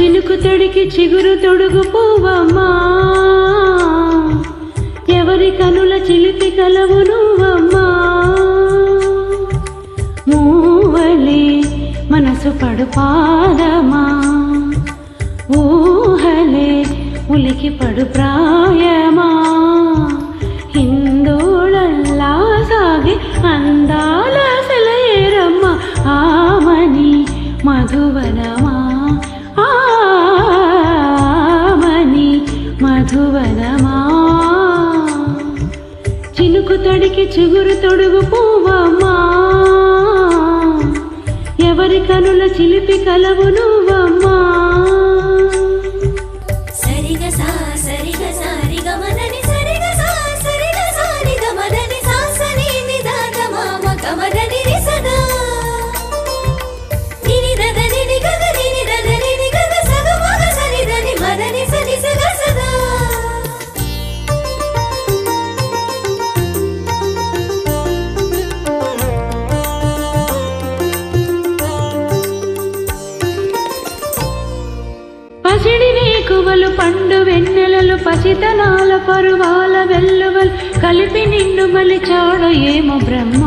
చినుకు తొడికి చిగురు తొడుగు పువ్వమ్మా ఎవరి కనుల చిలిపి కలవు నువ్వమ్మా మూవలి మనసు పడు పాదమా ఊహలే ఉలికి పడు ప్రాయమా. హిందోళల్లా సాగి అందాల సెలయేరమ్మ. ఆమని మధువనమా. చినుకు తడికి చిగురు తొడుగు పూవమ్మా ఎవరి కనుల చిలిపి కలవు నువ్వమ్మా. పసిడి నీకువలు పండు వెన్నెలలు పసితనాల పరువాల వెల్లువలు కలిపి నిండు మలిచాడు ఏమో బ్రహ్మ.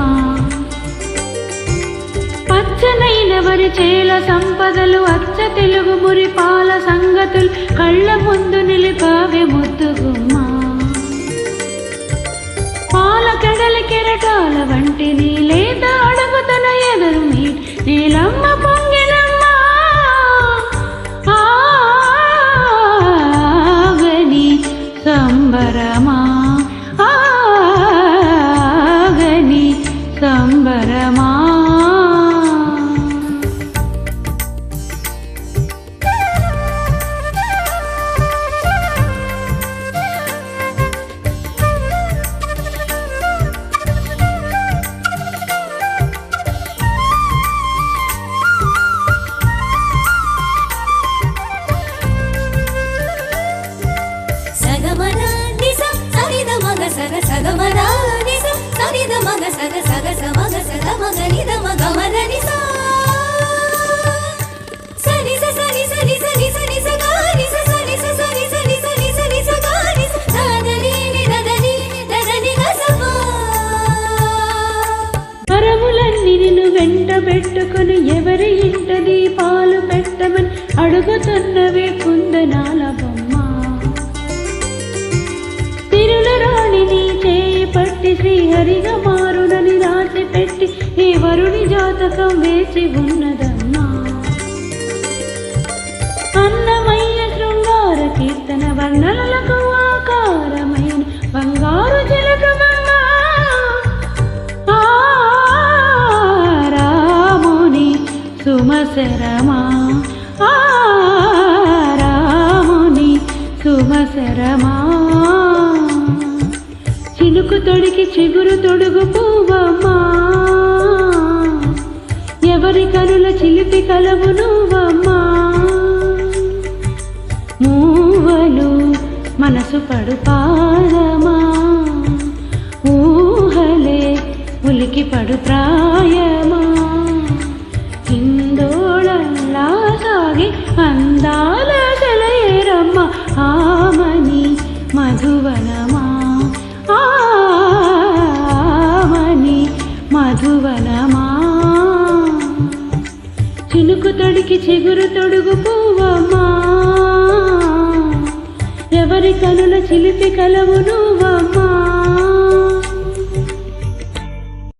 పచ్చనైన వరి చేల సంపదలు అచ్చ తెలుగు మురి పాల సంగతులు కళ్ళ ముందు నిలిపావే ముద్దుగుమ్మ పాల కడల కెరటాల వంటి నీలేత అడుగుతన ఎదురు మీట్ నీలమ్మ సగమన నిస మగ సగ సగమన మగ సగ సగ సమగ సగ మగ నిద మగ దదని నిన్ను వెంట పెట్టుకొని ఎవరి ఇంట దీపాలు పెట్టమని అడుగుతున్నవే కుందనాల బొమ్మ. హరిగా మారునని రాసి పెట్టి ఈ వరుణి జాతకం వేసి ఉన్నదమ్మా అన్నమయ్య శృంగార కీర్తన వర్ణనలకు ఆకారమైన బంగారు జలక ఆ రాముని సుమశరమా. ఆ రాముని సుమశరమా. చినుకు తొడికి చిగురు తొడుగు పువ్వమ్మా ఎవరి కనుల చిలిపి కలవు నువ్వమ్మా మూవలు మనసు పడు పాదమా ఊహలే ఉలికి పడు ప్రాయమా. మధువనమా? చినుకు తొడికి చిగురు తొడుగు పువ్వమ్మా ఎవరి కనుల చిలిపి కలవు నువ్వమ్మా.